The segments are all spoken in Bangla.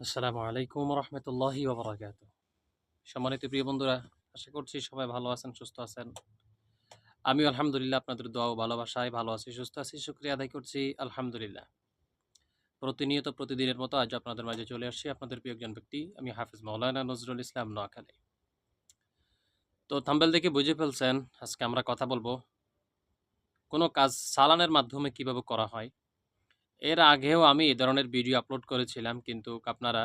আসসালামু আলাইকুম রহমতুল্লাহি ওবরাকাত সম্মানিত প্রিয় বন্ধুরা, আশা করছি সবাই ভালো আছেন, সুস্থ আছেন। আমি আলহামদুলিল্লাহ আপনাদের দোয়া ও ভালোবাসায় ভালো আছি, সুস্থ আছি, শুক্রিয়া আদায় করছি, আলহামদুলিল্লাহ। প্রতিনিয়ত প্রতিদিনের মতো আজ আপনাদের মাঝে চলে আসছি আপনাদের প্রিয় একজন ব্যক্তি, আমি হাফিজ মৌলানা নজরুল ইসলাম নোয়াখালী। তো থাম্বেল দেখে বুঝে ফেলছেন, আজকে আমরা কথা বলব কোনো কাজ, চালানের মাধ্যমে কীভাবে করা হয় এর আগেও আমি এ ধরনের ভিডিও আপলোড করেছিলাম, কিন্তু আপনারা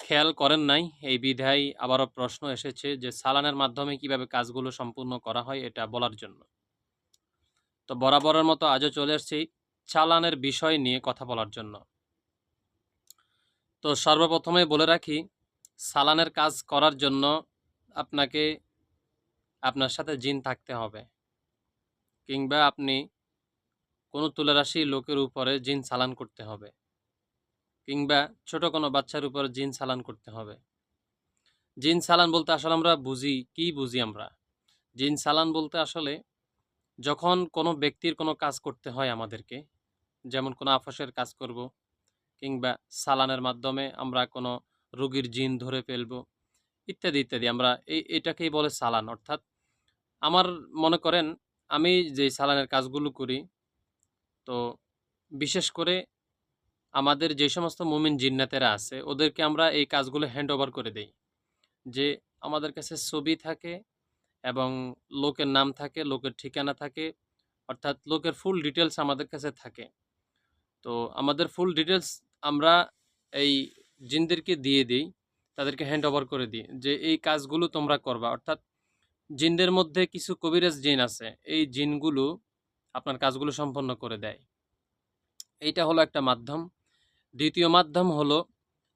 খেয়াল করেন নাই। এই বিধায় আবারও প্রশ্ন এসেছে যে, সালানের মাধ্যমে কীভাবে কাজগুলো সম্পূর্ণ করা হয় এটা বলার জন্য। তো বরাবরের মতো আজও চলে এসেছি চালানের বিষয় নিয়ে কথা বলার জন্য। তো সর্বপ্রথমে বলে রাখি চালানের কাজ করার জন্য আপনাকে আপনার সাথে জিন থাকতে হবে। কিংবা আপনি কোনো তুলারাশি লোকের উপরে জিন চালান করতে হবে কিংবা ছোট কোনো বাচ্চার উপরে জিন চালান করতে হবে। জিন চালান বলতে আসলে আমরা বুঝি, কি বুঝি আমরা? জিন চালান বলতে আসলে যখন কোনো ব্যক্তির কোনো কাজ করতে হয় আমাদেরকে, যেমন কোনো আফসের কাজ করব কিংবা সালানের মাধ্যমে আমরা কোনো রোগীর জিন ধরে ফেলব ইত্যাদি ইত্যাদি। আমরা এই এটাকেই বলে সালান অর্থাৎ আমার মনে করেন আমি যে সালানের কাজগুলো করি তো বিশেষ করে আমাদের যে সমস্ত মুমিন জিন্নাতেরা আছে, ওদেরকে আমরা এই কাজগুলো হ্যান্ড ওভার করে দেই। যে আমাদের কাছে ছবি থাকে এবং লোকের নাম থাকে, লোকের ঠিকানা থাকে, অর্থাৎ লোকের ফুল ডিটেলস আমাদের কাছে থাকে। তো আমাদের ফুল ডিটেলস আমরা এই জিনদেরকে দিয়ে দিই, তাদেরকে হ্যান্ড ওভার করে দিই যে এই কাজগুলো তোমরা করবা। অর্থাৎ জিনদের মধ্যে কিছু কবিরাজ জিন আছে, এই জিনগুলো আপনার কাজগুলো সম্পন্ন করে দেয়। এইটা হলো একটা মাধ্যম। দ্বিতীয় মাধ্যম হলো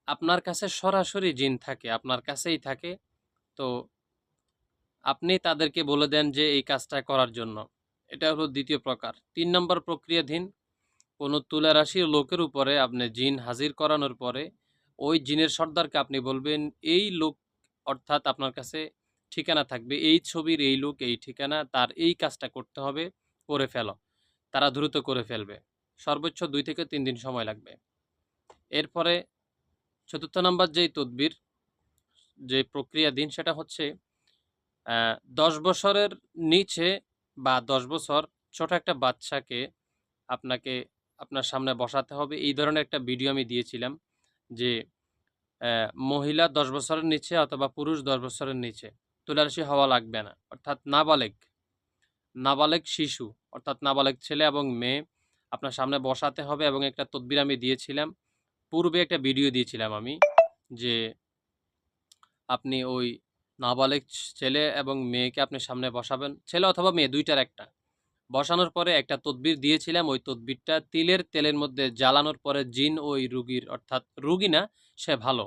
আপনার কাছে সরাসরি জিন থাকে, আপনার কাছেই থাকে। তো আপনি তাদেরকে বলে দেন যে, এই কাজটা করার জন্য। এটা হলো দ্বিতীয় প্রকার। তিন নম্বর প্রক্রিয়াধীন। কোনো তুলা রাশির লোকের উপরে আপনি জিন হাজির করানোর পরে ওই জিনের সর্দারকে আপনি বলবেন, এই লোক অর্থাৎ আপনার কাছে ঠিকানা থাকবে, এই ছবির এই লোক এই ঠিকানা, তার এই কাজটা করতে হবে। করে ফেলো। তারা দ্রুত করে ফেলবে। সর্বোচ্চ দুই থেকে তিন দিন সময় লাগবে। এরপরে চতুর্থ নম্বর যেই তদবির যে প্রক্রিয়া দিন, সেটা হচ্ছে দশ বছরের নিচে বা দশ বছর ছোট একটা বাচ্চাকে আপনাকে আপনার সামনে বসাতে হবে। এই ধরনের একটা ভিডিও আমি দিয়েছিলাম যে মহিলা দশ বছরের নিচে অথবা পুরুষ দশ বছরের নিচে, তুলারাশি হওয়া লাগবে না। অর্থাৎ নাবালেক নাবালেক শিশু, অর্থাৎ নাবালেক ছেলে এবং মেয়ে আপনার সামনে বসাতে হবে এবং একটা তদবির আমি দিয়েছিলাম। পূর্বে একটা ভিডিও দিয়েছিলাম আমি যে আপনি ওই নাবালেক ছেলে এবং মেয়েকে আপনি সামনে বসাবেন, ছেলে অথবা মেয়ে দুইটার একটা। বসানোর পরে একটা তদবির দিয়েছিলাম, ওই তদবিরটা তিলের তেলের মধ্যে জ্বালানোর পরে জিন ওই রুগীর, অর্থাৎ রুগী না, সে ভালো।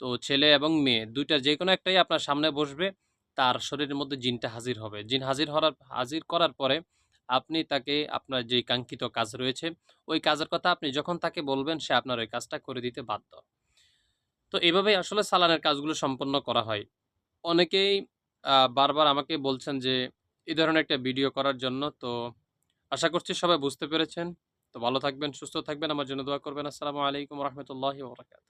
তো ছেলে এবং মেয়ে দুইটা যে কোনো একটাই আপনার সামনে বসবে। তার শরীরের মধ্যে জিনটা হাজির হবে। জিন হাজির হওয়ার হাজির করার পরে আপনি তাকে আপনার যে কাঙ্ক্ষিত কাজ রয়েছে, ওই কাজের কথা আপনি যখন তাকে বলবেন, সে আপনার ওই কাজটা করে দিতে বাধ্য। তো এভাবেই আসলে সালানের কাজগুলো সম্পন্ন করা হয়। অনেকেই বারবার আমাকে বলছেন যে এই ধরনের একটা ভিডিও করার জন্য। তো আশা করছি সবাই বুঝতে পেরেছেন। তো ভালো থাকবেন, সুস্থ থাকবেন। আমার জন্য দোয়া করবেন। আসসালামু আলাইকুম রহমতুল্লাহ বরাকাত